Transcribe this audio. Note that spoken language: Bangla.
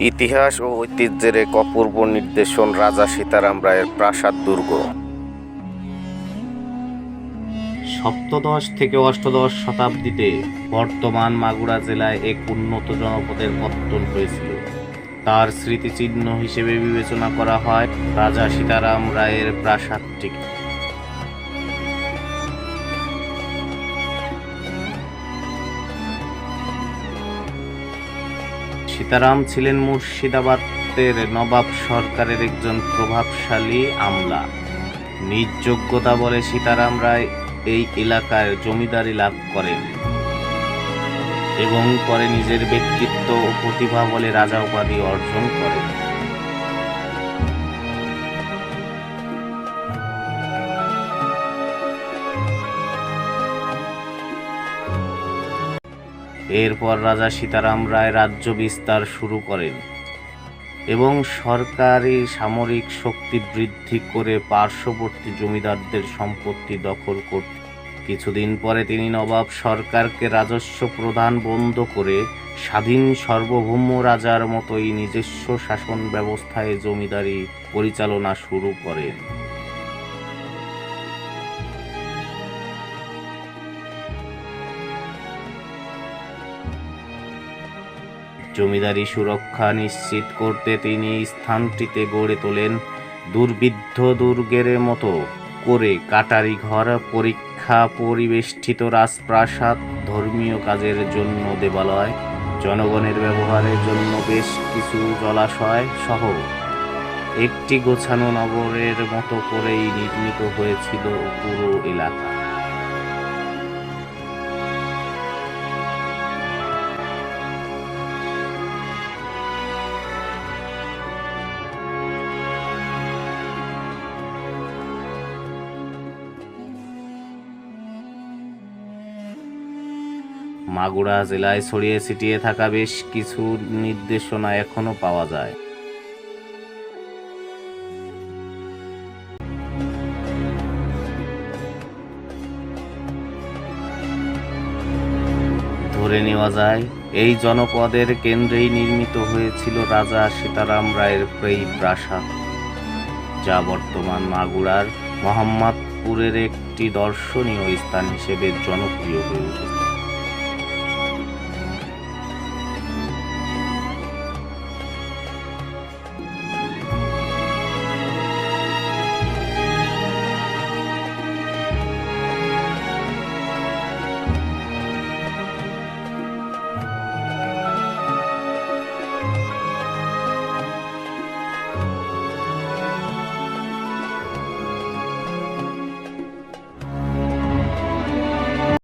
ইতিহাস ও ঐতিহ্যের এক অপূর্ব নির্দেশন রাজা সীতারাম রায়ের প্রাসাদ দুর্গ। সপ্তদশ থেকে অষ্টদশ শতাব্দীতে বর্তমান মাগুরা জেলায় এক উন্নত জনপদের পত্তন হয়েছিল। তার স্মৃতিচিহ্ন হিসেবে বিবেচনা করা হয় রাজা সীতারাম রায়ের প্রাসাদটিকে। সীতারাম ছিলেন মুর্শিদাবাদের নবাব সরকারের একজন প্রভাবশালী আমলা। নিজ যোগ্যতা বলে সীতারাম রায় এই এলাকায় জমিদারি লাভ করেন এবং পরে নিজের ব্যক্তিত্ব ও প্রতিভা বলে রাজা উপাধি অর্জন করেন। এরপর রাজা সীতারাম রায় রাজ্য বিস্তার শুরু করেন এবং সরকারি সামরিক শক্তি বৃদ্ধি করে পার্শ্ববর্তী জমিদারদের সম্পত্তি দখল করত কিছুদিন পরে তিনি নবাব সরকারকে রাজস্ব প্রদান বন্ধ করে স্বাধীন সার্বভৌম রাজার মতোই নিজস্ব শাসন ব্যবস্থায় জমিদারি পরিচালনা শুরু করেন। জমিদারি সুরক্ষা নিশ্চিত করতে তিনি স্থানটিতে গড়ে তোলেন দুর্বিদ্ধ দুর্গের মতো করে কাটারি ঘর, পরীক্ষা পরিবেষ্টিত রাজপ্রাসাদ, ধর্মীয় কাজের জন্য দেবালয়, জনগণের ব্যবহারের জন্য বেশ কিছু জলাশয় সহ একটি গোছানো নগরের মতো করেই নির্মিত হয়েছিল পুরো এলাকা। মাগুরা জেলায় ছড়িয়ে ছিটিয়ে থাকা বেশ কিছু নির্দেশনা এখনও পাওয়া যায়। ধরে নেওয়া যায়, এই জনপদের কেন্দ্রেই নির্মিত হয়েছিল রাজা সীতারাম রায়ের এই প্রাসাদ, যা বর্তমান মাগুরার মোহাম্মদপুরের একটি দর্শনীয় স্থান হিসেবে জনপ্রিয় হয়ে উঠেছে।